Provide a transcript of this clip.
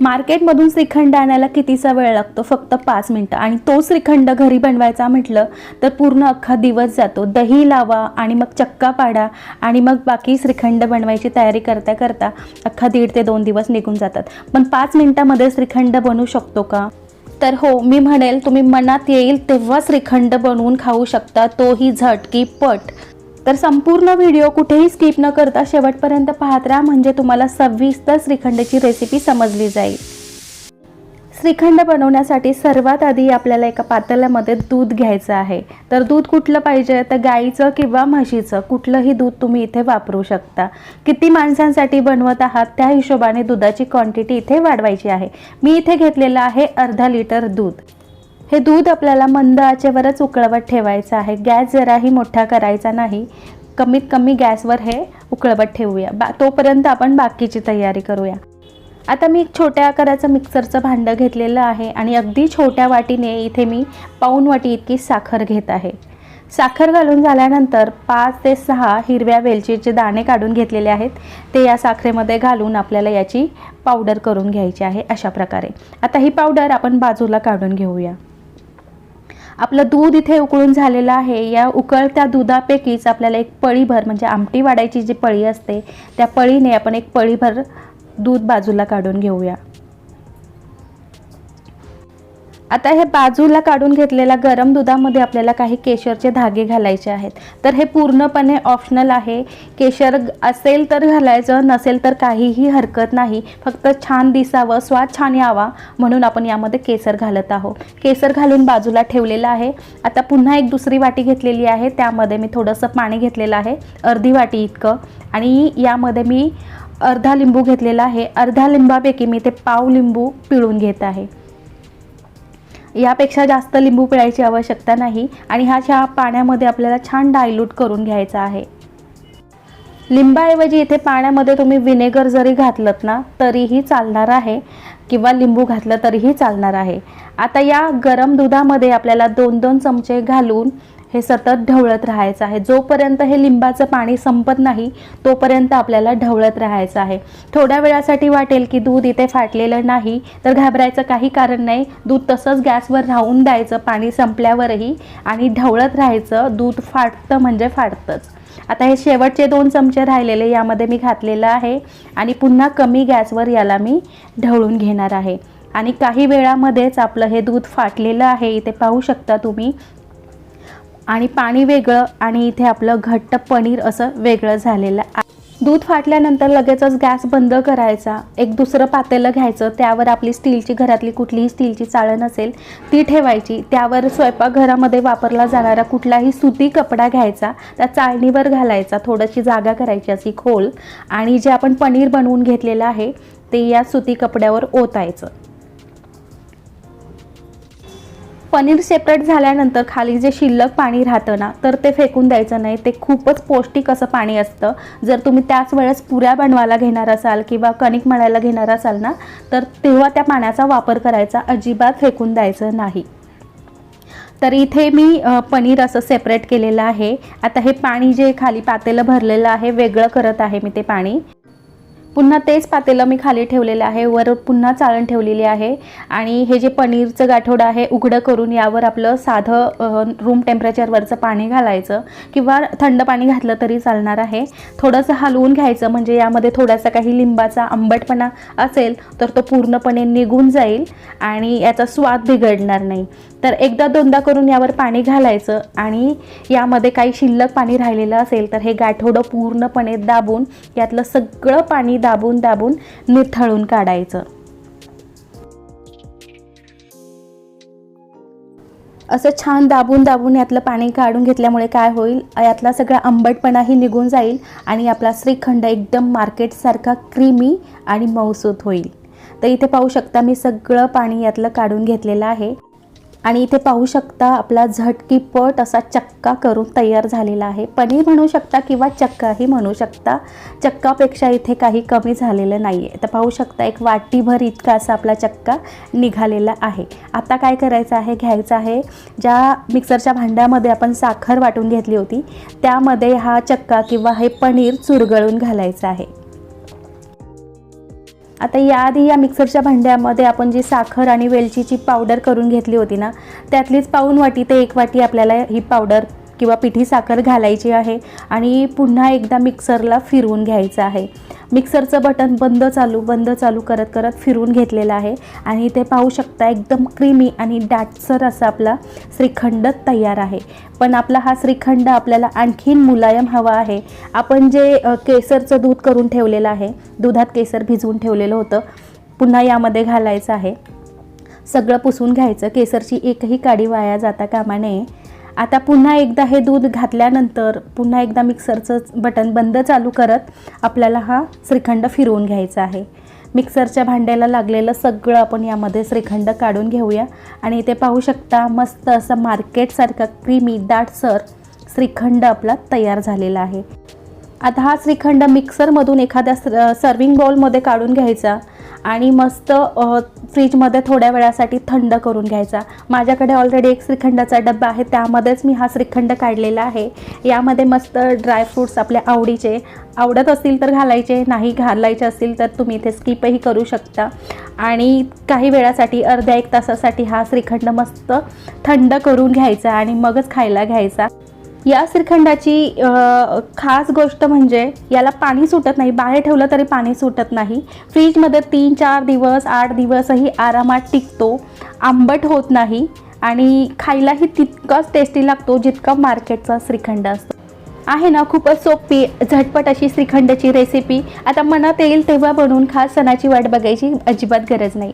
मार्केटमधून श्रीखंड आणायला कितीसा वेळ लागतो? फक्त पाच मिनटं. आणि तो श्रीखंड घरी बनवायचा म्हटलं तर पूर्ण अख्खा दिवस जातो. दही लावा आणि मग चक्का पाडा आणि मग बाकी श्रीखंड बनवायची तयारी करता करता अख्खा दीड ते दोन दिवस निघून जातात. पण पाच मिनटामध्ये श्रीखंड बनवू शकतो का? तर हो मी म्हणेल तुम्ही मनात येईल तेव्हा श्रीखंड बनवून खाऊ शकता. तोही झटकी पट. तर संपूर्ण व्हिडिओ कुठेही स्किप न करता शेवटपर्यंत पाहत राहा म्हणजे तुम्हाला सविस्तर श्रीखंडची रेसिपी समजली जाईल. श्रीखंड बनवण्यासाठी सर्वात आधी आपल्याला एका पातेल्यामध्ये दूध घ्यायचं आहे. तर दूध कुठलं पाहिजे? तर गाईचं किंवा म्हशीचं. कुठलंही दूध तुम्ही इथे वापरू शकता. किती माणसांसाठी बनवत आहात त्या हिशोबाने दुधाची क्वांटिटी इथे वाढवायची आहे. मी इथे घेतलेलं आहे अर्धा लिटर दूध. हे दूध आपल्याला मंद आचेवरच उकळवत ठेवायचं आहे. गॅस जराही मोठा करायचा नाही. कमीत कमी गॅसवर हे उकळवत ठेवूया. बा तोपर्यंत आपण बाकीची तयारी करूया. आता मी एक छोट्या आकाराचं मिक्सरचं भांडं घेतलेलं आहे आणि अगदी छोट्या वाटीने इथे मी पाऊन वाटी इतकी साखर घेत आहे. साखर घालून झाल्यानंतर पाच ते सहा हिरव्या वेलचीचे दाणे काढून घेतलेले आहेत. ते या साखरेमध्ये घालून आपल्याला याची पावडर करून घ्यायची आहे अशा प्रकारे. आता ही पावडर आपण बाजूला काढून घेऊया. आपलं दूध इथे उकळून झालेलं आहे. या उकळत्या दुधापैकीच आपल्याला एक पळीभर म्हणजे आमटी वाढायची जी पळी असते त्या पळीने आपण एक पळीभर दूध बाजूला काढून घेऊया. आता हे बाजूला काढून घेतलेल्या गरम दुधामध्ये आपल्याला काही केशरचे धागे घालायचे आहेत. तर हे पूर्णपणे ऑप्शनल आहे. केशर असेल तर घालायचं नसेल तर काहीही हरकत नाही. फक्त छान दिसावं स्वाद छान यावा म्हणून आपण यामध्ये केसर घालत आहोत. केसर घालून बाजूला ठेवलेलं आहे. आता पुन्हा एक दुसरी वाटी घेतलेली आहे. त्यामध्ये मी थोडंसं पाणी घेतलेलं आहे. अर्धी वाटी इतकं. आणि यामध्ये मी अर्धा लिंबू घेतलेला आहे. अर्धा लिंबापैकी मी ते पाव लिंबू पिळून घेत आहे. यापेक्षा जास्त लिंबू पिळायची आवश्यकता नाही आणि हा चहा पाण्यामध्ये आपल्याला छान डायल्यूट करून घ्यायचा आहे. लिंबाऐवजी इथे पाण्यामध्ये तुम्ही विनेगर जरी घातलं ना तरीही चालणार आहे. किंवा लिंबू घातलं तरीही चालणार आहे. आता या गरम दुधामध्ये आपल्याला दोन दोन चमचे घालून हे सतत ढवळत राहायचं आहे. जोपर्यंत हे लिंबाचं पाणी संपत नाही तोपर्यंत आपल्याला ढवळत राहायचं आहे. थोड्या वेळासाठी वाटेल की दूध इथे फाटलेलं नाही तर घाबरायचं काही कारण नाही. दूध तसंच गॅसवर राहून द्यायचं पाणी संपल्यावरही. आणि ढवळत राहायचं दूध फाटतं म्हणजे फाटतंच. आता हे शेवटचे दोन चमचे राहिलेले यामध्ये मी घातलेलं आहे आणि पुन्हा कमी गॅसवर याला मी ढवळून घेणार आहे. आणि काही वेळामध्येच आपलं हे दूध फाटलेलं आहे इथे पाहू शकता तुम्ही. आणि पाणी वेगळं आणि इथे आपलं घट्ट पनीर असं वेगळं झालेलं आहे दूध फाटल्यानंतर लगेचच गॅस बंद करायचा. एक दुसरं पातेलं घ्यायचं. त्यावर आपली स्टीलची घरातली कुठलीही स्टीलची चाळण असेल ती ठेवायची. त्यावर स्वयंपाकघरामध्ये वापरला जाणारा कुठलाही सुती कपडा घ्यायचा. त्या चाळणीवर घालायचा. थोडीशी जागा करायची अशी खोल. आणि जे आपण पनीर बनवून घेतलेलं आहे ते या सुती कपड्यावर ओतायचं. पनीर सेपरेट झाल्यानंतर खाली जे शिल्लक पाणी राहतं ना तर ते फेकून द्यायचं नाही. ते खूपच पौष्टिक असं पाणी असतं. जर तुम्ही त्याच वेळेस पुऱ्या बनवायला घेणार असाल किंवा कणिक मळायला घेणार असाल ना तर तेव्हा त्या पाण्याचा वापर करायचा अजिबात फेकून द्यायचं नाही. तर इथे मी पनीर असं सेपरेट केलेलं आहे. आता हे पाणी जे खाली पातेलं भरलेलं आहे वेगळं करत आहे मी ते पाणी. पुन्हा तेच पातेलं मी खाली ठेवलेलं आहे. वर पुन्हा चाळण ठेवलेली आहे. आणि हे जे पनीरचं गाठोडं आहे उघडं करून यावर आपलं साधं रूम टेम्परेचरवरचं पाणी घालायचं किंवा थंड पाणी घातलं तरी चालणार आहे. थोडंसं हलवून घ्यायचं म्हणजे यामध्ये थोडासा काही लिंबाचा आंबटपणा असेल तर तो पूर्णपणे निघून जाईल आणि याचा स्वाद बिघडणार नाही. तर एकदा दोनदा करून यावर पाणी घालायचं आणि यामध्ये काही शिल्लक पाणी राहिलेलं असेल तर हे गाठोडं पूर्णपणे दाबून यातलं सगळं पाणी दाबून दाबून निथळून काढायचं. असं छान दाबून दाबून यातलं पाणी काढून घेतल्यामुळे काय होईल? यातला सगळा आंबटपणाही निघून जाईल आणि आपला श्रीखंड एकदम मार्केटसारखा क्रीमी आणि मऊसूत होईल. तर इथे पाहू शकता मी सगळं पाणी यातलं काढून घेतलेलं आहे. आणि इथे पाहू शकता आपला झटकीपट असा चक्का करून तयार झालेला आहे. पनीर म्हणू शकता किंवा चक्काही म्हणू शकता. चक्कापेक्षा इथे काही कमी झालेलं नाही आहे तर पाहू शकता एक वाटीभर इतका असा आपला चक्का निघालेला आहे. आता काय करायचं आहे? घ्यायचं आहे ज्या मिक्सरच्या भांड्यामध्ये आपण साखर वाटून घेतली होती त्यामध्ये हा चक्का किंवा हे पनीर चुरगळून घालायचं आहे. आता याआधी या मिक्सरच्या भांड्यामध्ये आपण जी साखर आणि वेलचीची पावडर करून घेतली होती ना त्यातलीच पाऊन वाटी ते एक वाटी आपल्याला ही पावडर किंवा पिठी साखर घालायची आहे आणि पुन्हा एकदा मिक्सरला फिरवून घ्यायचं आहे. मिक्सरचं बटन बंद चालू बंद चालू करत करत फिरवून घेतलेलं आहे. आणि ते पाहू शकता एकदम क्रीमी आणि दाटसर असा आपला श्रीखंड तयार आहे. पण आपला हा श्रीखंड आपल्याला आणखीन मुलायम हवा आहे. आपण जे केसरचं दूध करून ठेवलेलं आहे दुधात केसर भिजवून ठेवलेलं होतं पुन्हा यामध्ये घालायचं आहे. सगळं पुसून घ्यायचं. केसरची एकही काडी वाया जाता कामा नये. आता पुन्हा एकदा हे दूध घातल्यानंतर पुन्हा एकदा मिक्सरचं बटन बंद चालू करत आपल्याला हा श्रीखंड फिरवून घ्यायचा आहे. मिक्सरच्या भांड्याला लागलेलं सगळं आपण यामध्ये श्रीखंड काढून घेऊया. आणि इथे पाहू शकता मस्त असं मार्केटसारखा क्रीमी दाटसर श्रीखंड आपला तयार झालेला आहे. आता हा श्रीखंड मिक्सरमधून एखाद्या स सर्विंग बाउलमध्ये काढून घ्यायचा आणि मस्त फ्रीजमध्ये थोड्या वेळासाठी थंड करून घ्यायचा. माझ्याकडे ऑलरेडी एक श्रीखंडाचा डब्बा आहे त्यामध्येच मी हा श्रीखंड काढलेला आहे. यामध्ये मस्त ड्रायफ्रूट्स आपल्या आवडीचे आवडत असतील तर घालायचे नाही घालायचे असतील तर तुम्ही इथे स्किपही करू शकता. आणि काही वेळासाठी अर्ध्या एक तासासाठी हा श्रीखंड मस्त थंड करून घ्यायचा आणि मगच खायला घ्यायचा. या श्रीखंडाची खास गोष्ट म्हणजे याला पाणी सुटत नाही. बाहेर ठेवलं तरी पाणी सुटत नाही. फ्रीजमध्ये तीन चार दिवस आठ दिवसही आरामात टिकतो. आंबट होत नाही आणि खायलाही तितकाच टेस्टी लागतो जितका मार्केटचा श्रीखंड असतो. आहे ना खूपच सोपी झटपट अशी श्रीखंडाची रेसिपी आता मनात येईल तेव्हा बनवून खास सणाची वाट बघायची अजिबात गरज नाही.